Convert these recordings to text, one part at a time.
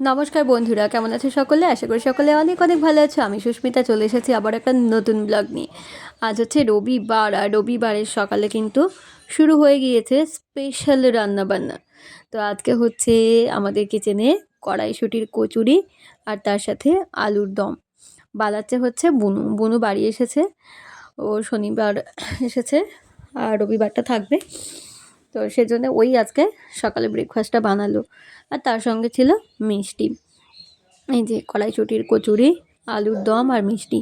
নমস্কার বন্ধুরা, কেমন আছে সকলে? আশা করি সকলে অনেক অনেক ভালো আছো। আমি সুস্মিতা, চলে এসেছি আবার একটা নতুন ব্লগ নিয়ে। আজ হচ্ছে রবিবার, আর রবিবারের সকালে কিন্তু শুরু হয়ে গিয়েছে স্পেশাল রান্নাবান্না। তো আজকে হচ্ছে আমাদের কিচেনে কড়াইশুটির কচুরি আর তার সাথে আলুর দম। বানাচ্ছে হচ্ছে বুনু। বুনু বাড়ি এসেছে। ও শনিবার এসেছে, আর রবিবারটা থাকবে তো সেজন্য ওই আজকে সকালে ব্রেকফাস্টটা বানালো। আর তার সঙ্গে ছিল মিষ্টি। এই যে কড়াইশুটির কচুরি, আলুর দম আর মিষ্টি।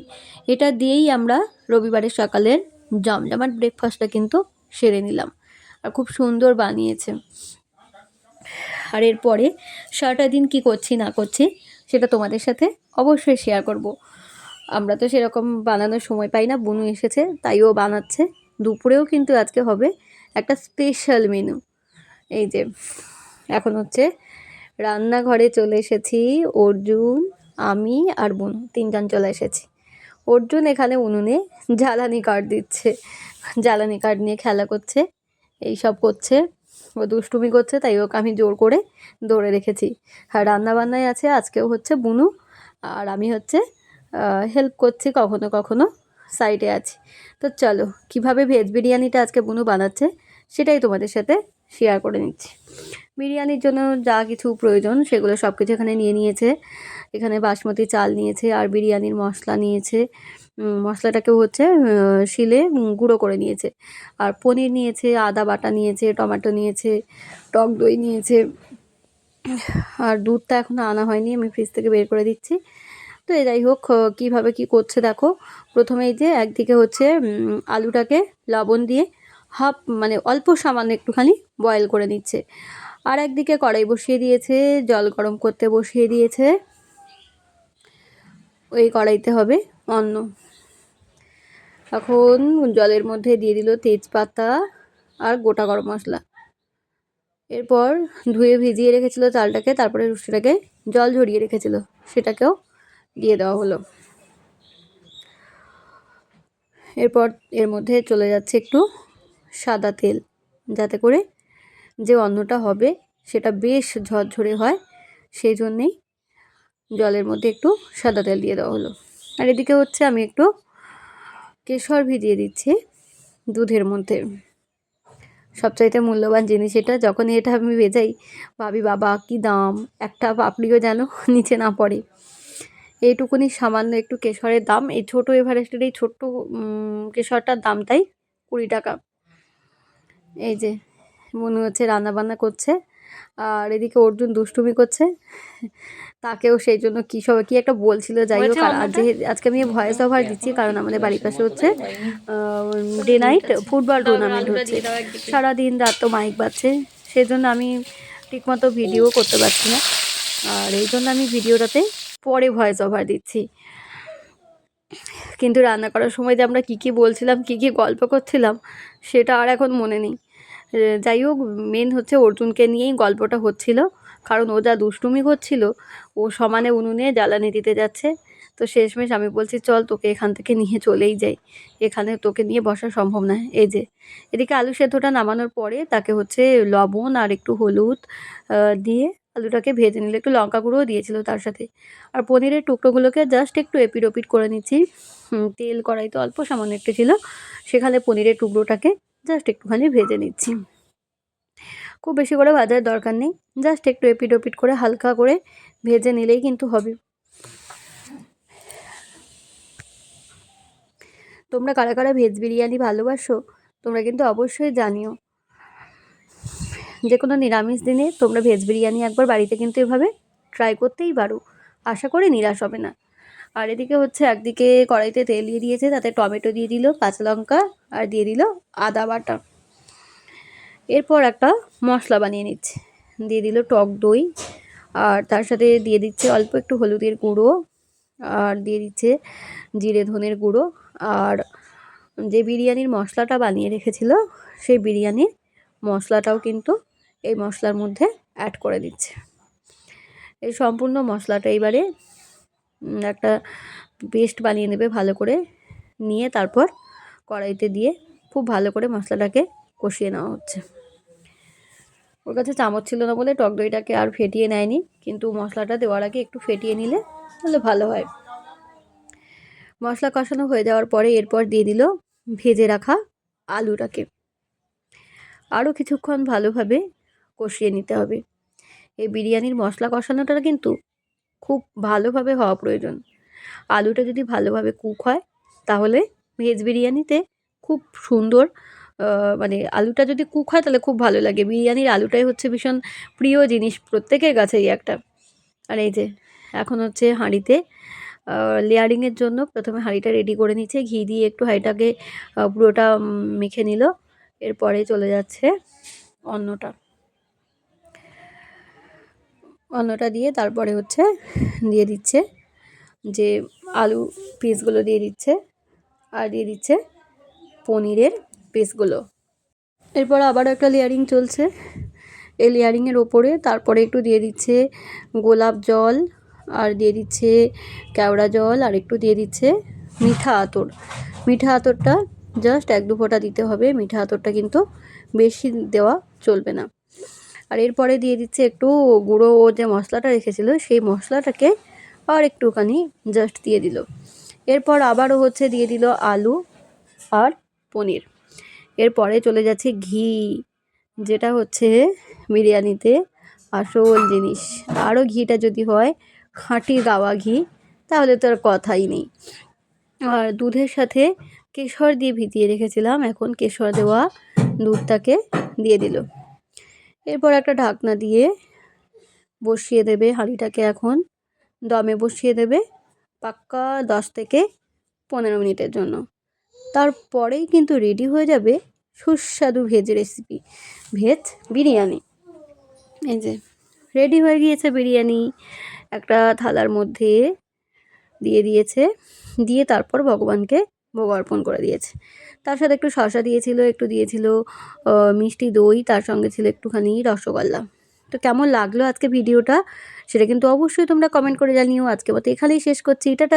এটা দিয়েই আমরা রবিবারের সকালের জমজমাট ব্রেকফাস্টটা কিন্তু সেরে নিলাম। আর খুব সুন্দর বানিয়েছে। আর এরপরে সারাটা দিন কি করছি, না করছি, সেটা তোমাদের সাথে অবশ্যই শেয়ার করব। আমরা তো সেরকম বানানোর সময় পাই না, বুনু এসেছে তাইও বানাচ্ছে। দুপুরেও কিন্তু আজকে হবে একটা স্পেশাল মেনু এই যে, এখন হচ্ছে রান্নাঘরে চলে এসেছি অর্জুন, আমি আর বোন, তিনজন চলে এসেছি। অর্জুন এখানে উনুনে জ্বালানি কাঠ দিচ্ছে। জ্বালানি কাঠ নিয়ে খেলা করছে, এই সব করছে। ও দুষ্টুমি করছে, তাই ওকে আমি জোর করে দৌড়ে রেখেছি। আর রান্নাবান্নায় আছে, আজকেও হচ্ছে বুনু, আর আমি হচ্ছে হেল্প করছি কখনো কখনো সাইডে আছি। তো চলো, কীভাবে ভেজ বিরিয়ানিটা আজকে বুনু বানাচ্ছে সেটাই তোমাদের সাথে শেয়ার করে নিচ্ছি। বিরিয়ানির জন্য যা কিছু প্রয়োজন সেগুলো সব কিছু এখানে নিয়ে নিয়েছে। এখানে বাসমতি চাল নিয়েছে আর বিরিয়ানির মশলা নিয়েছে। মশলাটাকেও হচ্ছে শিলে গুঁড়ো করে নিয়েছে। আর পনির নিয়েছে, আদা বাটা নিয়েছে, টমেটো নিয়েছে, টক দই নিয়েছে। আর দুধটা এখনও আনা হয়নি, আমি ফ্রিজ থেকে বের করে দিচ্ছি। তো এ যাই হোক কীভাবে কী করছে দেখো। প্রথমেই যে একদিকে হচ্ছে আলুটাকে লবণ দিয়ে হাফ মানে অল্প সামান্য একটুখানি বয়েল করে নিচ্ছে। আর একদিকে কড়াই বসিয়ে দিয়েছে, জল গরম করতে বসিয়ে দিয়েছে। ওই কড়াইতে হবে অন্ন। এখন জলের মধ্যে দিয়ে দিল তেজপাতা আর গোটা গরম মশলা। এরপর ধুয়ে ভিজিয়ে রেখেছিল চালটাকে, তারপরে রুষ্টিটাকে জল ঝরিয়ে রেখেছিল, সেটাকেও দিয়ে দেওয়া হলো। এরপর এর মধ্যে চলে যাচ্ছে একটু সাদা তেল। যাতে করে যে অন্নটা হবে সেটা বেশ ঝরঝরে হয়, সেই জন্যেই জলের মধ্যে একটু সাদা তেল দিয়ে দেওয়া হলো। আর এদিকে হচ্ছে আমি একটু কেশর ভিজিয়ে দিচ্ছি দুধের মধ্যে। সবচাইতে মূল্যবান জিনিস এটা যখন এটা আমি ভেজাই, ভাবি, বাবা, কি দাম? একটা পাপড়িও যেন নিচে না পড়ে। এইটুকুনি সামান্য একটু কেশরের দাম। এই ছোটো এভারেস্টের এই ছোট্ট কেশরটার দামটাই কুড়ি টাকা। এই যে মনে হচ্ছে রান্নাবান্না করছে। আর এদিকে অর্জুন দুষ্টুমি করছে। তাকেও সেই জন্য কী সব কী একটা বলছিল যাই হোক আজকে আমি ভয়েস ওভার দিচ্ছি কারণ আমাদের বাড়ির পাশে হচ্ছে ডে নাইট ফুটবল টুর্নামেন্ট হচ্ছে। সারাদিন রাত তো মাইক বাজছে সেজন্য আমি ঠিকমতো ভিডিও করতে পারছি না। আর এই জন্য আমি ভিডিওটাতে পরে ভয়েস ওভার দিচ্ছি। কিন্তু রান্না করার সময় যে আমরা কী কী বলছিলাম কী কী গল্প করছিলাম সেটা আর এখন মনে নেই। যাই হোক মেন হচ্ছে অর্জুনকে নিয়েই গল্পটা হচ্ছিল। কারণ ও যা দুষ্টুমি করছিল, ও সমানে উনুনে জ্বালানি দিতে যাচ্ছে। তো শেষমেশ আমি বলছি, চল তোকে এখান থেকে নিয়ে চলেই যাই। এখানে তোকে নিয়ে বসা সম্ভব না। এই যে, এদিকে আলু সেদ্ধটা নামানোর পরে তাকে হচ্ছে লবণ আর একটু হলুদ দিয়ে আলুটাকে ভেজে নিলে। একটু লঙ্কা গুঁড়োও দিয়েছিল তার সাথে। আর পনিরের টুকরোগুলোকে জাস্ট একটু এপিট ওপিট করে নিচ্ছি। তেল কড়াই তো অল্প সামান্য একটু ছিল। সেখানে পনিরের টুকরোটাকে জাস্ট একটুখানি ভেজে নিচ্ছি। খুব বেশি করে ভাজার দরকার নেই। জাস্ট একটু এপিট ওপিট করে হালকা করে ভেজে নিলেই কিন্তু হবে। তোমরা কারা কারা ভেজ বিরিয়ানি ভালোবাসো, তোমরা কিন্তু অবশ্যই জানিও। যে কোনো নিরামিষ দিনে তোমরা ভেজ বিরিয়ানি একবার বাড়িতে কিন্তু এভাবে ট্রাই করতেই পারো। আশা করি নিরাশ হবে না। আর এদিকে হচ্ছে একদিকে কড়াইতে তেল দিয়ে দিয়েছে, তাতে টমেটো দিয়ে দিল, কাঁচা লঙ্কা, আর দিয়ে দিল আদা বাটা। এরপর একটা মশলা বানিয়ে নিচ্ছে। দিয়ে দিল টক দই, আর তার সাথে দিয়ে দিচ্ছে অল্প একটু হলুদের গুঁড়ো, আর দিয়ে দিচ্ছে জিরে ধনের গুঁড়ো। আর যে বিরিয়ানির মশলাটা বানিয়ে রেখেছিল, সেই বিরিয়ানির মশলাটাও কিন্তু এই মশলার মধ্যে অ্যাড করে দিচ্ছে। এই সম্পূর্ণ মশলাটা এবারে একটা পেস্ট বানিয়ে নেবে ভালো করে নিয়ে তারপর কড়াইতে দিয়ে খুব ভালো করে মশলাটাকে কষিয়ে নেওয়া হচ্ছে। ওর কাছে চামচ ছিল না বলে টক দইটাকে আর ফেটিয়ে নেয়নি, কিন্তু মশলাটা দেওয়ার আগে একটু ফেটিয়ে নিলে তাহলে ভালো হয়। মশলা কষানো হয়ে যাওয়ার পরে এরপর দিয়ে দিল ভেজে রাখা আলুটাকে। আরও কিছুক্ষণ ভালোভাবে কষিয়ে নিতে হবে। এই বিরিয়ানির মশলা কষানোটা কিন্তু খুব ভালোভাবে হওয়া প্রয়োজন। আলুটা যদি ভালোভাবে কুক হয়, তাহলে ভেজ বিরিয়ানিতে খুব সুন্দর মানে আলুটা যদি কুক হয়, তাহলে খুব ভালো লাগে। বিরিয়ানির আলুটাই হচ্ছে ভীষণ প্রিয় জিনিস প্রত্যেকের কাছেই একটা। আর এই যে, এখন হচ্ছে হাঁড়িতে লেয়ারিংয়ের জন্য প্রথমে হাঁড়িটা রেডি করে নিচ্ছে, ঘি দিয়ে একটু হাঁড়িটাকে পুরোটা মেখে নিল। এরপরে চলে যাচ্ছে অন্নটা। অন্নটা দিয়ে তারপরে হচ্ছে দিয়ে দিচ্ছে যে আলু পিসগুলো দিয়ে দিচ্ছে আর দিয়ে দিচ্ছে পনিরের পিসগুলো এরপর আবার একটা লেয়ারিং চলছে। এই লেয়ারিংয়ের ওপরে তারপরে একটু দিয়ে দিচ্ছে গোলাপ জল আর দিয়ে দিচ্ছে কেওড়া জল আর একটু দিয়ে দিচ্ছে মিঠা আতর। মিঠা আতরটা জাস্ট এক দু ফোঁটা দিতে হবে। মিঠা আতরটা কিন্তু বেশি দেওয়া চলবে না। আর এরপরে দিয়ে দিচ্ছে একটু গুঁড়ো ও যে মশলাটা রেখেছিল, সেই মশলাটাকে আর একটুখানি জাস্ট দিয়ে দিল। এরপর আবারও হচ্ছে দিয়ে দিল আলু আর পনির। এরপরে চলে যাচ্ছে ঘি, যেটা হচ্ছে বিরিয়ানিতে আসল জিনিস। আরও ঘিটা যদি হয়, খাঁটি গাওয়া ঘি, তাহলে তো আর কথাই নেই। আর দুধের সাথে কেশর দিয়ে ভিজিয়ে রেখেছিলাম, এখন কেশর দেওয়া দুধটাকে দিয়ে দিল। এরপর একটা ঢাকনা দিয়ে বসিয়ে দেবে হাঁড়িটাকে এখন। দমে বসিয়ে দেবে পাক্কা দশ থেকে পনেরো মিনিটের জন্য। তারপরেই কিন্তু রেডি হয়ে যাবে সুস্বাদু ভেজ রেসিপি, ভেজ বিরিয়ানি। এই যে, রেডি হয়ে গিয়েছে বিরিয়ানি। একটা থালার মধ্যে দিয়ে দিয়েছে। দিয়ে তারপর ভগবানকে ভোগ অর্পণ করে দিয়েছে। তার সাথে একটু শশা দিয়েছিল, একটু দিয়েছিল মিষ্টি দই, তার সঙ্গে ছিল একটুখানি রসগোল্লা। তো কেমন লাগল আজকে ভিডিওটা? সেটা কিন্তু অবশ্যই তোমরা কমেন্ট করে জানিও। আজকে মতো এখানেই শেষ করছি। টাটা।